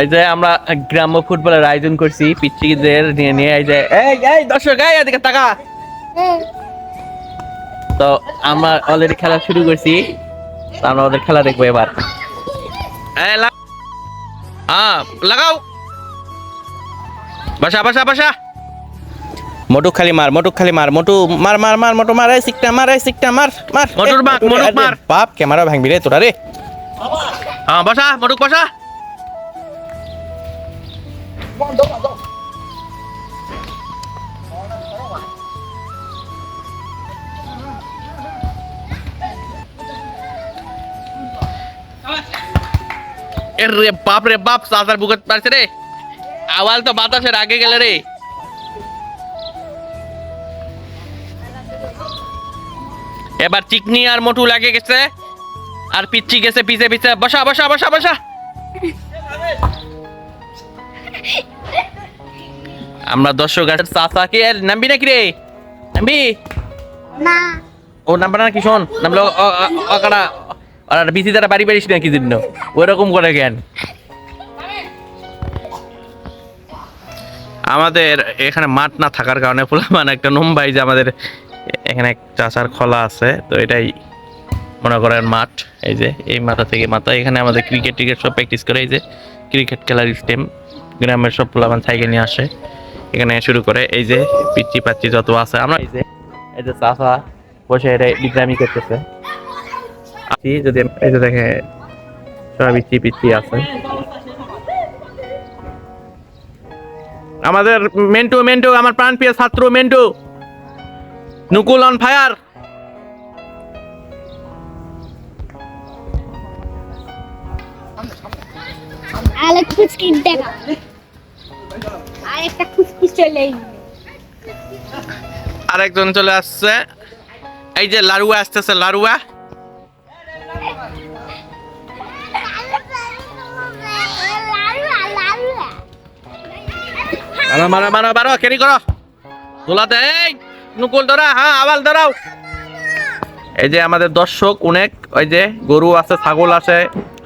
এই যে আমরা গ্রাম্য ফুটবলের আয়োজন করছি পিচ্চিদের নিয়ে নিয়ে এই যে এই এই দর্শক এই এদিকে তাকা। তো আমরা অলরেডি খেলা শুরু করছি আমরা ওদের খেলা দেখব এবার। হ্যাঁ লাগাও। বাসা বাসা বাসা। মোটু খালি মার মোটু খালি মার মোটু মার মার মার মোটু মার এই সিকটা মার এই সিকটা মার মার। মোটুর মার, আরে মার। বাপ ক্যামেরা ভাঙবি রে তোরা রে। হ্যাঁ বসা মটুক বসা। এ রে বাপ রে বাপ সাতার বুকত পারছে রে। আওয়াল তো বাতাসের আগে গেলে রে। এবার চিকনি আর মোটু লাগে গেছে। আর পিচ্ছি গেছে, পিছে পিছে। বসা বসা বসা বসা। আমরা দর্শক আছে চাচা কি? আর নামবি নাকি রে? নামবি? না। ও নাম্বার না কি শোন। নামলো অকাটা আর বিসি তারা বাড়ি বাড়ি নাকি জন্য ওইরকম করে জ্ঞান আমাদের এখানে মাঠ না থাকার কারণে ফুলামান একটা নম্বাই যে আমাদের এখানে এক চাষার খোলা আছে তো এটাই মনে করেন মাঠ। এই যে এই মাথা থেকে মাথা। এখানে আমাদের ক্রিকেট টিকেট সব প্র্যাকটিস করে এই যে ক্রিকেট খেলার স্টেম গ্রামের সব ফুলামান সাইকেল নিয়ে আসে। এখানে শুরু করে, এই যে পিচ্ছি পাচ্ছি যত আছে, আমরা এই যে এই যে চাষা বসে এটা বিক্রামি করতেছে। আসি যদি এই যে দেখে সব পিচ্ছি পিচ্ছি আছে। আমাদের মেন্টু মেন্টু, আমার প্রাণ প্রিয় ছাত্র মেন্টু। নুকুল on fire. আরেক খুশকি দেখা। আরেকজন চলে আসছে। এই যে লারুয়া আসতেছে, লারুয়া। নুকুল হ্যাঁ এই যে আমাদের দর্শক, অনেক, ওই যে গরু আছে, ছাগল আছে,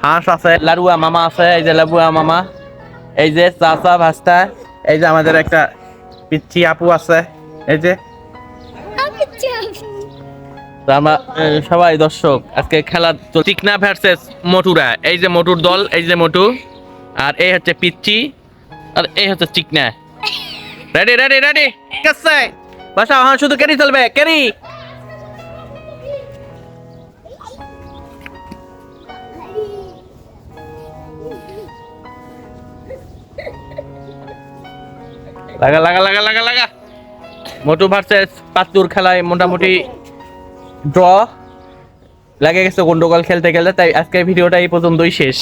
হাঁস আছে, লারুয়া মামা আছে, এই যে লাবুয়া মামা। এই যে চাচা, ভাস্তা, এই যে আমাদের একটা পিচ্ছি আপু আছে এই যে। তো আমরা সবাই দর্শক আজকে খেলা চিকনা ভার্সেস মটুরা এই যে মটুর দল এই যে মটু আর এই হচ্ছে পিচ্ছি আর এই হচ্ছে চিকনা। রেডি রেডি রেডি ঠিক আছে। বাসা হ্যাঁ শুধু ক্যারি চলবে? ক্যারি লাগা লাগা লাগা লাগা লাগা। মোটু ভার্সেস পাত্তুর খেলায় মোটামুটি ড্র লাগে গেছে গন্ডগোল খেলতে খেলতে, তাই আজকের ভিডিওটা এই পর্যন্তই শেষ।